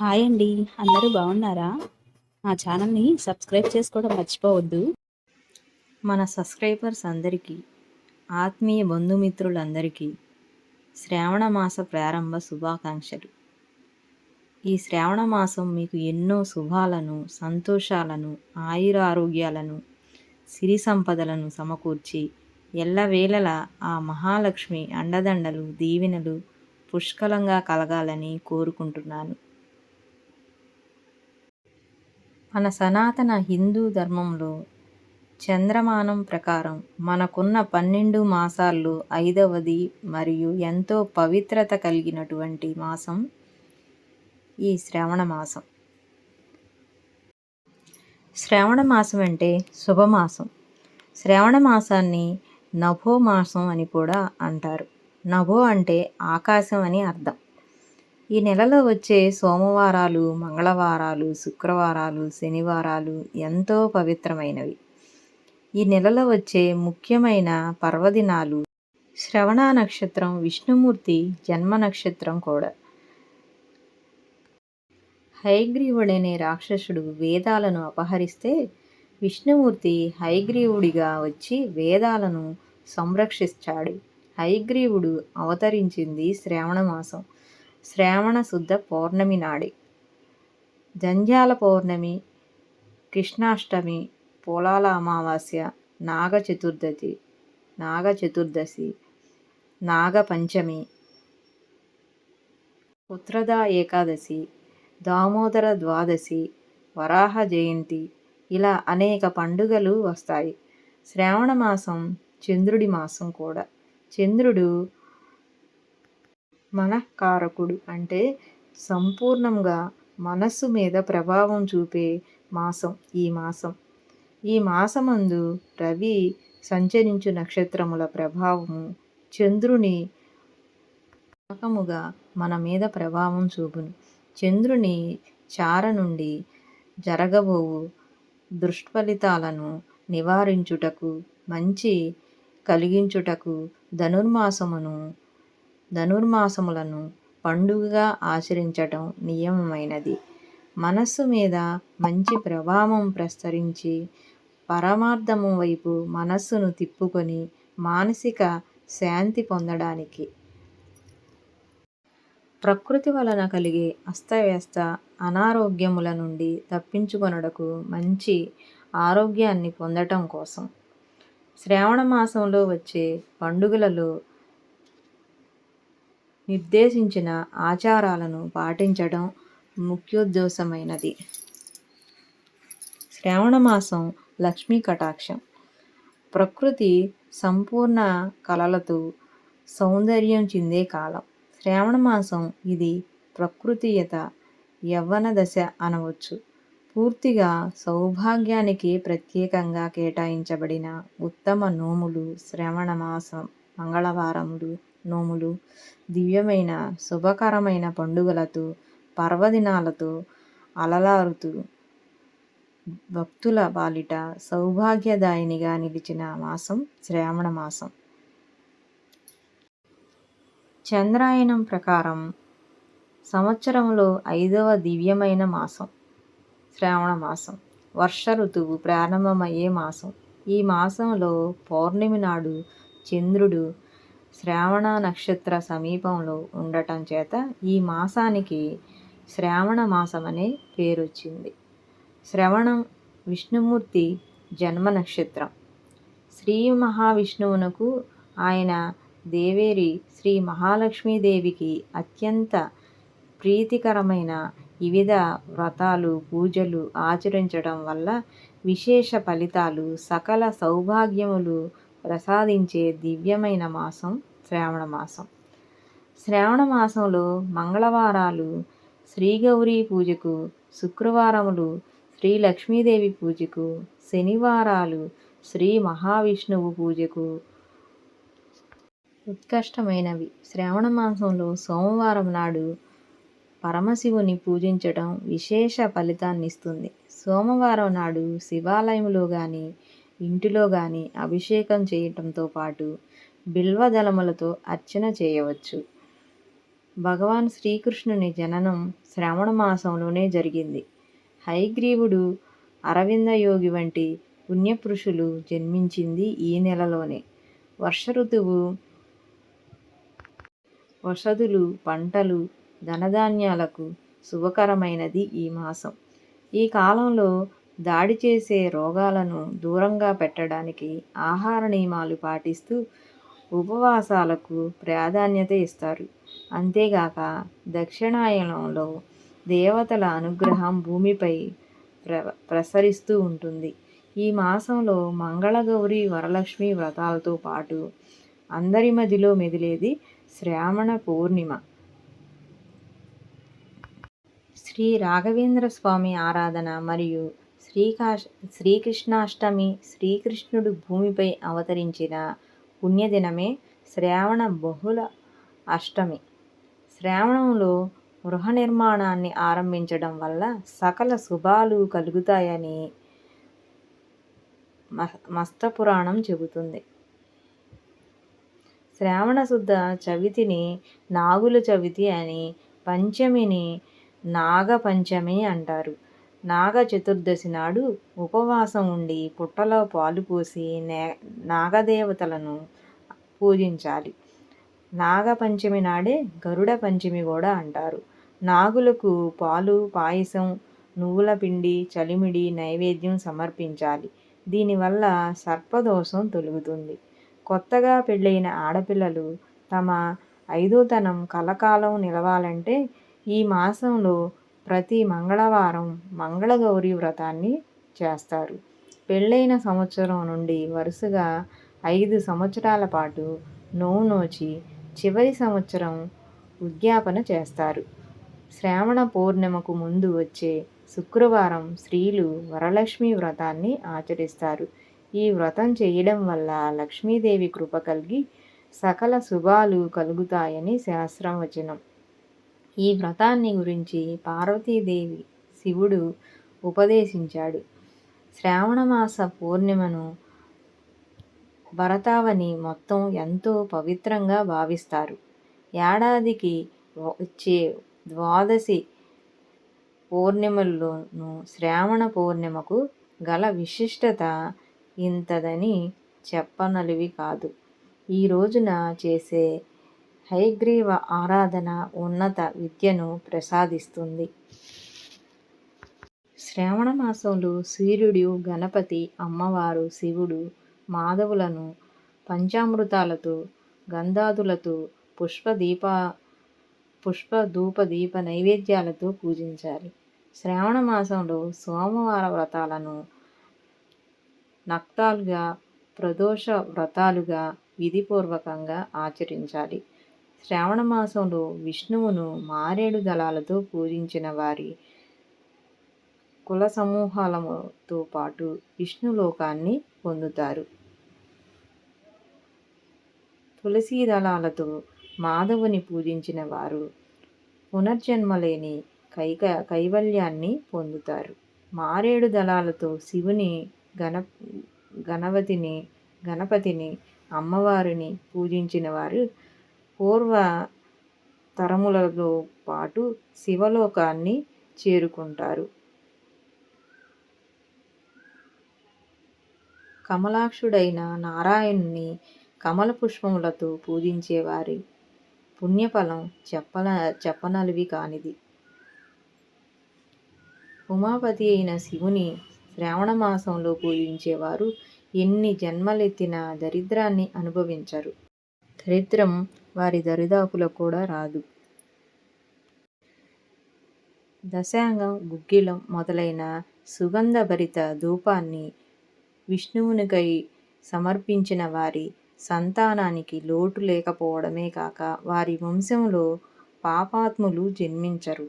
Hi అండి. అందరూ బాగున్నారా? మా ఛానల్ని సబ్స్క్రైబ్ చేసుకోవడం మర్చిపోవద్దు. మన సబ్స్క్రైబర్స్ అందరికీ ఆత్మీయ బంధుమిత్రులందరికీ శ్రావణ మాస ప్రారంభ శుభాకాంక్షలు. ఈ శ్రావణ మాసం మీకు ఎన్నో శుభాలను సంతోషాలను ఆయుర ఆరోగ్యాలను సిరి సంపదలను సమకూర్చి ఎల్లవేళలా ఆ మహాలక్ష్మి అండదండలు దీవెనలు పుష్కలంగా కలగాలని కోరుకుంటున్నాను. మన సనాతన హిందూ ధర్మంలో చంద్రమానం ప్రకారం మనకున్న పన్నెండు మాసాల్లో ఐదవది మరియు ఎంతో పవిత్రత కలిగినటువంటి మాసం ఈ శ్రావణ మాసం. శ్రావణ మాసం అంటే శుభమాసం. శ్రావణ మాసాన్ని నభో మాసం అని కూడా అంటారు. నభో అంటే ఆకాశం అని అర్థం. ఈ నెలలో వచ్చే సోమవారాలు మంగళవారాలు శుక్రవారాలు శనివారాలు ఎంతో పవిత్రమైనవి. ఈ నెలలో వచ్చే ముఖ్యమైన పర్వదినాలు శ్రవణ నక్షత్రం విష్ణుమూర్తి జన్మ నక్షత్రం కూడా. హైగ్రీవుడనే రాక్షసుడు వేదాలను అపహరిస్తే విష్ణుమూర్తి హైగ్రీవుడిగా వచ్చి వేదాలను సంరక్షిస్తాడు. హైగ్రీవుడు అవతరించింది శ్రావణ మాసం. శ్రావణ శుద్ధ పౌర్ణమి నాడే. జంధ్యాల పౌర్ణమి కృష్ణాష్టమి పోలాల అమావాస్య నాగ చతుర్దశి నాగ చతుర్దశి నాగపంచమి పుత్రదా ఏకాదశి దామోదర ద్వాదశి వరాహ జయంతి ఇలా అనేక పండుగలు వస్తాయి. శ్రావణ మాసం చంద్రుడి మాసం కూడా. చంద్రుడు మనఃకారకుడు అంటే సంపూర్ణంగా మనస్సు మీద ప్రభావం చూపే మాసం ఈ మాసం. ఈ మాసమందు రవి సంచరించు నక్షత్రముల ప్రభావము చంద్రుని రకముగా మన మీద ప్రభావం చూపును. చంద్రుని చార నుండి జరగబోవు దుష్ఫలితాలను నివారించుటకు మంచి కలిగించుటకు ధనుర్మాసమును ధనుర్మాసములను పండుగగా ఆచరించటం నియమమైనది. మనస్సు మీద మంచి ప్రభావం ప్రసరించి పరమార్థము వైపు మనస్సును తిప్పుకొని మానసిక శాంతి పొందడానికి. ప్రకృతి వలన కలిగే అస్తవ్యస్త అనారోగ్యముల నుండి తప్పించుకొనుటకు మంచి ఆరోగ్యాన్ని పొందటం కోసం. శ్రావణ మాసంలో వచ్చే పండుగలలో నిర్దేశించిన ఆచారాలను పాటించడం ముఖ్యోద్దేశమైనది. శ్రావణ మాసం లక్ష్మీ కటాక్షం. ప్రకృతి సంపూర్ణ కళలతో సౌందర్యం చెందే కాలం. శ్రావణ మాసం ఇది ప్రకృతియత యవ్వన దశ అనవచ్చు. పూర్తిగా సౌభాగ్యానికి ప్రత్యేకంగా కేటాయించబడిన ఉత్తమ నోములు శ్రవణ మాసం మంగళవారములు నోములు దివ్యమైన శుభకరమైన పండుగలతో పర్వదినాలతో అలలారుతూ భక్తుల బాలిట సౌభాగ్యదాయినిగా నిలిచిన మాసం శ్రావణ మాసం. చంద్రాయనం ప్రకారం సంవత్సరంలో ఐదవ దివ్యమైన మాసం శ్రావణ మాసం. వర్ష ఋతువు ప్రారంభమయ్యే మాసం. ఈ మాసంలో పౌర్ణమి నాడు చంద్రుడు శ్రావణ నక్షత్ర సమీపంలో ఉండటం చేత ఈ మాసానికి శ్రావణ మాసం అనే పేరు వచ్చింది శ్రవణం విష్ణుమూర్తి జన్మ నక్షత్రం. శ్రీ మహావిష్ణువునకు ఆయన దేవేరి శ్రీ మహాలక్ష్మీదేవికి అత్యంత ప్రీతికరమైన వివిధ వ్రతాలు పూజలు ఆచరించడం వల్ల విశేష ఫలితాలు సకల సౌభాగ్యములు ప్రసాదించే దివ్యమైన మాసం శ్రావణ మాసం. శ్రావణ మాసంలో మంగళవారాలు శ్రీ గౌరీ పూజకు శుక్రవారములు శ్రీ లక్ష్మీదేవి పూజకు శనివారాలు శ్రీ మహావిష్ణువు పూజకు ఉత్కష్టమైనవి. శ్రావణ మాసంలో సోమవారం నాడు పరమశివుని పూజించడం విశేష ఫలితాన్ని ఇస్తుంది సోమవారం నాడు శివాలయంలో కానీ ఇంటిలో కానీ అభిషేకం చేయటంతో పాటు బిల్వదళములతో అర్చన చేయవచ్చు. భగవాన్ శ్రీకృష్ణుని జననం శ్రావణ మాసంలోనే జరిగింది. హైగ్రీవుడు అరవింద యోగి వంటి పుణ్యపురుషులు జన్మించింది ఈ నెలలోనే. వర్ష ఋతువు వసతులు పంటలు ధనధాన్యాలకు శుభకరమైనది ఈ మాసం. ఈ కాలంలో దాడి చేసే రోగాలను దూరంగా పెట్టడానికి ఆహార నియమాలు పాటిస్తూ ఉపవాసాలకు ప్రాధాన్యత ఇస్తారు. అంతేగాక దక్షిణాయనంలో దేవతల అనుగ్రహం భూమిపై ప్ర ప్రసరిస్తూ ఉంటుంది. ఈ మాసంలో మంగళగౌరి వరలక్ష్మి వ్రతాలతో పాటు అందరి మదిలో మెదిలేది శ్రావణ పూర్ణిమ. శ్రీ రాఘవేంద్ర స్వామి ఆరాధన మరియు శ్రీకాష్ శ్రీకృష్ణాష్టమి శ్రీకృష్ణుడు భూమిపై అవతరించిన పుణ్యదినమే శ్రావణ బహుళ అష్టమి. శ్రావణంలో గృహ నిర్మాణాన్ని ఆరంభించడం వల్ల సకల శుభాలు కలుగుతాయని మస్త పురాణం చెబుతుంది. శ్రావణ శుద్ధ చవితిని నాగుల చవితి అని పంచమిని నాగపంచమి అంటారు. నాగ చతుర్దశి నాడు ఉపవాసం ఉండి పుట్టలో పాలు పోసి నే నాగదేవతలను పూజించాలి. నాగపంచమి నాడే గరుడ పంచమి కూడా అంటారు. నాగులకు పాలు పాయసం నువ్వుల పిండి చలిమిడి నైవేద్యం సమర్పించాలి. దీనివల్ల సర్పదోషం తొలుగుతుంది. కొత్తగా పెళ్ళైన ఆడపిల్లలు తమ ఐదోతనం కలకాలం నిలవాలంటే ఈ మాసంలో ప్రతి మంగళవారం మంగళగౌరి వ్రతాన్ని చేస్తారు. పెళ్ళైన సంవత్సరం నుండి వరుసగా ఐదు సంవత్సరాల పాటు నోవు నోచి చివరి సంవత్సరం ఉద్యాపన చేస్తారు. శ్రావణ పౌర్ణిమకు ముందు వచ్చే శుక్రవారం స్త్రీలు వరలక్ష్మి వ్రతాన్ని ఆచరిస్తారు. ఈ వ్రతం చేయడం వల్ల లక్ష్మీదేవి కృప కలిగి సకల శుభాలు కలుగుతాయని శాస్త్రం వచనం ఈ వ్రతాన్ని గురించి పార్వతీదేవి శివుడు ఉపదేశించాడు. శ్రావణమాస పూర్ణిమను భరతావని మొత్తం ఎంతో పవిత్రంగా భావిస్తారు. ఏడాదికి వచ్చే ద్వాదశి పూర్ణిమల్లోనూ శ్రావణ పూర్ణిమకు గల విశిష్టత ఇంతదని చెప్పనలివి కాదు. ఈ రోజున చేసే హైగ్రీవ ఆరాధన ఉన్నత విద్యను ప్రసాదిస్తుంది. శ్రావణ మాసంలో సూర్యుడు గణపతి అమ్మవారు శివుడు మాధవులను పంచామృతాలతో గంధాదులతో పుష్పదీప పుష్ప ధూప దీప నైవేద్యాలతో పూజించాలి. శ్రావణ మాసంలో సోమవార వ్రతాలను నక్తాలుగా ప్రదోష వ్రతాలుగా విధిపూర్వకంగా ఆచరించాలి. శ్రావణ మాసంలో విష్ణువును మారేడు దళాలతో పూజించిన వారి కుల సమూహాలతో పాటు విష్ణులోకాన్ని పొందుతారు. తులసీ దళాలతో మాధవుని పూజించిన వారు పునర్జన్మలేని కైక కైవల్యాన్ని పొందుతారు. మారేడు దళాలతో శివుని గణ గణపతిని గణపతిని అమ్మవారిని పూజించిన వారు పూర్వ తరములతో పాటు శివలోకాన్ని చేరుకుంటారు. కమలాక్షుడైన నారాయణుని కమల పుష్పములతో పూజించేవారి పుణ్యఫలం చెప్పన చెప్పనలివి కానిది. ఉమాపతి అయిన శివుని శ్రావణ మాసంలో పూజించేవారు ఎన్ని జన్మలెత్తిన దరిద్రాన్ని అనుభవించరు. దరిద్రం వారి దరిదాపులకు కూడా రాదు. దశాంగం గుగ్గిలం మొదలైన సుగంధభరిత ధూపాన్ని విష్ణువునికై సమర్పించిన వారి సంతానానికి లోటు లేకపోవడమే కాక వారి వంశంలో పాపాత్ములు జన్మించరు.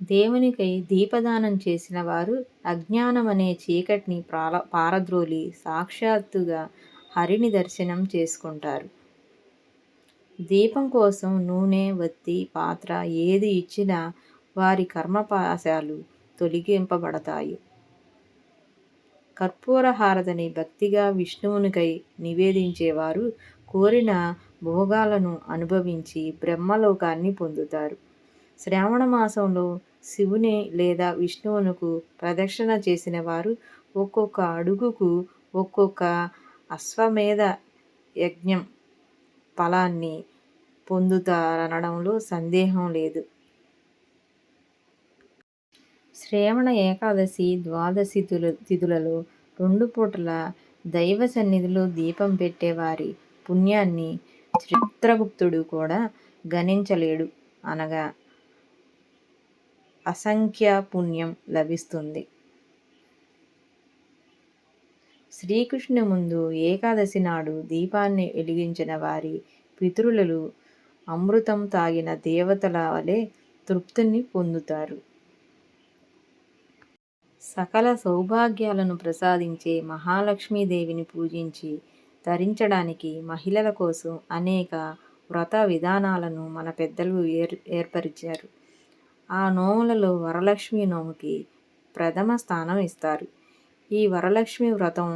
దేవునికై దీపదానం చేసిన వారు అజ్ఞానం అనే చీకటిని ప్రాల పారద్రోలి సాక్షాత్తుగా హరిని దర్శనం చేసుకుంటారు. దీపం కోసం నూనె వత్తి పాత్ర ఏది ఇచ్చినా వారి కర్మపాశాలు తొలగింపబడతాయి. కర్పూర హారతిని భక్తిగా విష్ణువునికై నివేదించేవారు కోరిన భోగాలను అనుభవించి బ్రహ్మలోకాన్ని పొందుతారు. శ్రావణ మాసంలో శివుని లేదా విష్ణువునకు ప్రదక్షిణ చేసిన వారు ఒక్కొక్క అడుగుకు ఒక్కొక్క అశ్వమేధ యజ్ఞం ఫలాన్ని పొందుతారనడంలో సందేహం లేదు. శ్రేవణ ఏకాదశి ద్వాదశి తిథులలో రెండు పూటల దైవ సన్నిధిలో దీపం పెట్టేవారి పుణ్యాన్ని చిత్రగుప్తుడు కూడా గణించలేడు అనగా అసంఖ్య పుణ్యం లభిస్తుంది. శ్రీకృష్ణ ముందు ఏకాదశి నాడు దీపాన్ని వెలిగించిన వారి పితృలు అమృతం తాగిన దేవతల వలె తృప్తిని పొందుతారు. సకల సౌభాగ్యాలను ప్రసాదించే మహాలక్ష్మీదేవిని పూజించి ధరించడానికి మహిళల కోసం అనేక వ్రత విధానాలను మన పెద్దలు ఏర్ ఏర్పరిచారు. ఆ నోములలో వరలక్ష్మి నోముకి ప్రథమ స్థానం ఇస్తారు. ఈ వరలక్ష్మి వ్రతం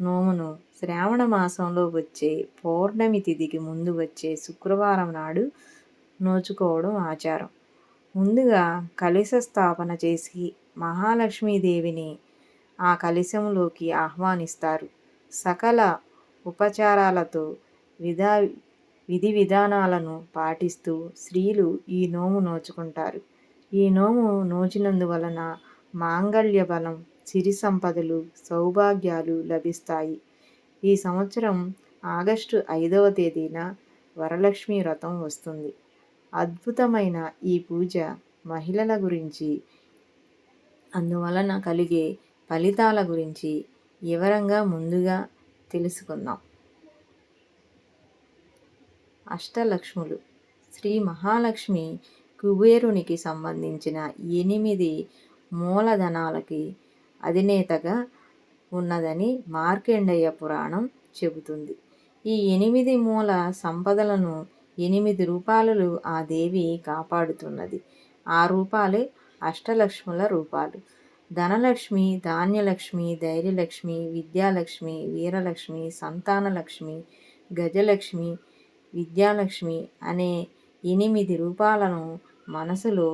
నోమును శ్రావణ మాసంలో వచ్చే పౌర్ణమి తిథికి ముందు వచ్చే శుక్రవారం నాడు నోచుకోవడం ఆచారం. ముందుగా కలశ స్థాపన చేసి మహాలక్ష్మీదేవిని ఆ కలశంలోకి ఆహ్వానిస్తారు. సకల ఉపచారాలతో విధా విధి విధానాలను పాటిస్తూ స్త్రీలు ఈ నోము నోచుకుంటారు. ఈ నోము నోచినందువలన మాంగళ్య బలం సిరి సంపదలు సౌభాగ్యాలు లభిస్తాయి. ఈ సంవత్సరం ఆగస్టు ఐదవ తేదీన వరలక్ష్మి వ్రతం వస్తుంది. అద్భుతమైన ఈ పూజ మహిళల గురించి అందువలన కలిగే ఫలితాల గురించి వివరంగా ముందుగా తెలుసుకుందాం. అష్టలక్ష్ములు. శ్రీ మహాలక్ష్మి కుబేరునికి సంబంధించిన ఎనిమిది మూలధనాలకి అధినేతగా ఉన్నదని మార్కండేయ పురాణం చెబుతుంది. ఈ ఎనిమిది మూల సంపదలను ఎనిమిది రూపాలు ఆ దేవి కాపాడుతున్నది. ఆ రూపాలే అష్టలక్ష్ముల రూపాలు. ధనలక్ష్మి ధాన్యలక్ష్మి ధైర్యలక్ష్మి విద్యాలక్ష్మి వీరలక్ష్మి సంతానలక్ష్మి గజలక్ష్మి విద్యాలక్ష్మి అనే ఎనిమిది రూపాలను మనసులో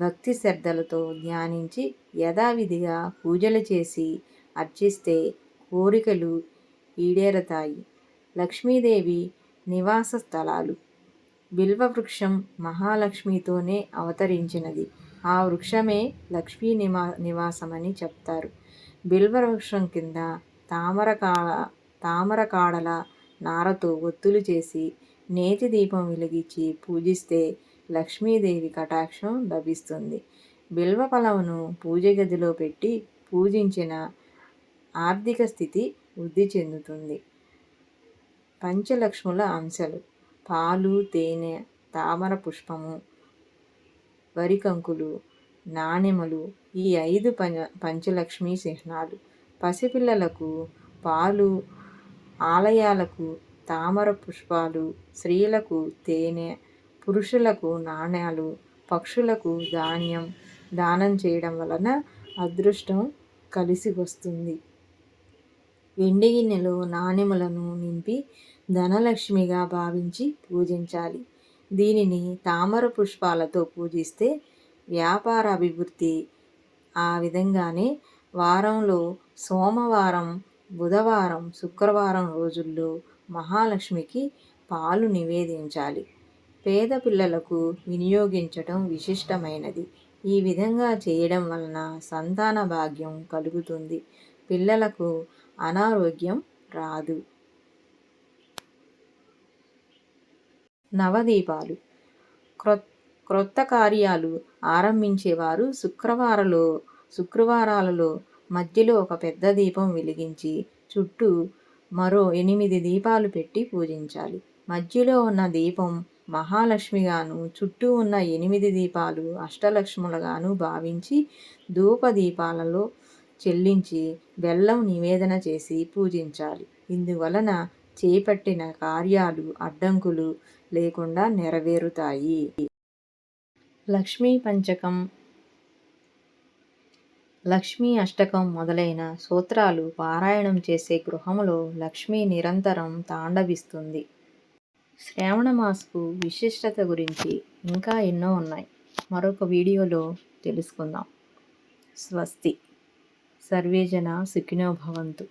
భక్తి శ్రద్ధలతో ధ్యానించి యథావిధిగా పూజలు చేసి అర్చిస్తే కోరికలు ఈడేరతాయి. లక్ష్మీదేవి నివాస స్థలాలు. బిల్వవృక్షం మహాలక్ష్మితోనే అవతరించినది. ఆ వృక్షమే లక్ష్మీ నివా నివాసమని చెప్తారు. బిల్వవృక్షం కింద తామరకాడ తామరకాడల నారతో ఒత్తులు చేసి నేతి దీపం వెలిగించి పూజిస్తే లక్ష్మీదేవి కటాక్షం లభిస్తుంది. బిల్వ పలవను పూజ గదిలో పెట్టి పూజించిన ఆర్థిక స్థితి వృద్ధి చెందుతుంది. పంచలక్ష్ముల అంశాలు. పాలు తేనె తామర పుష్పము వరికంకులు నాణెములు ఈ ఐదు పంచ పంచలక్ష్మి చిహ్నాలు. పసిపిల్లలకు పాలు ఆలయాలకు తామర పుష్పాలు స్త్రీలకు తేనె పురుషులకు నాణ్యాలు పక్షులకు ధాన్యం దానం చేయడం వలన అదృష్టం కలిసి వస్తుంది. వెండి గిన్నెలో నాణెములను నింపి ధనలక్ష్మిగా భావించి పూజించాలి. దీనిని తామర పుష్పాలతో పూజిస్తే వ్యాపార అభివృద్ధి ఆ విధంగానే వారంలో సోమవారం బుధవారం శుక్రవారం రోజుల్లో మహాలక్ష్మికి పాలు నివేదించాలి. పేద పిల్లలకు వినియోగించటం విశిష్టమైనది. ఈ విధంగా చేయడం వలన సంతాన భాగ్యం కలుగుతుంది. పిల్లలకు అనారోగ్యం రాదు. నవదీపాలు. క్రొ క్రొత్త కార్యాలు ఆరంభించేవారు శుక్రవారలో శుక్రవారాలలో మధ్యలో ఒక పెద్ద దీపం వెలిగించి చుట్టూ మరో ఎనిమిది దీపాలు పెట్టి పూజించాలి. మధ్యలో ఉన్న దీపం మహాలక్ష్మిగాను చుట్టూ ఉన్న ఎనిమిది దీపాలు అష్టలక్ష్ములుగాను భావించి ధూప దీపాలలో చెల్లించి బెల్లం నివేదన చేసి పూజించాలి. ఇందువలన చేపట్టిన కార్యాలు అడ్డంకులు లేకుండా నెరవేరుతాయి. లక్ష్మీ పంచకం లక్ష్మీ అష్టకం మొదలైన సూత్రాలు పారాయణం చేసే గృహములో లక్ష్మి నిరంతరం తాండవిస్తుంది. శ్రావణ మాసపు విశిష్టత గురించి ఇంకా ఎన్నో ఉన్నాయి. మరొక వీడియోలో తెలుసుకుందాం. స్వస్తి. సర్వేజన సుఖినో భవంతు.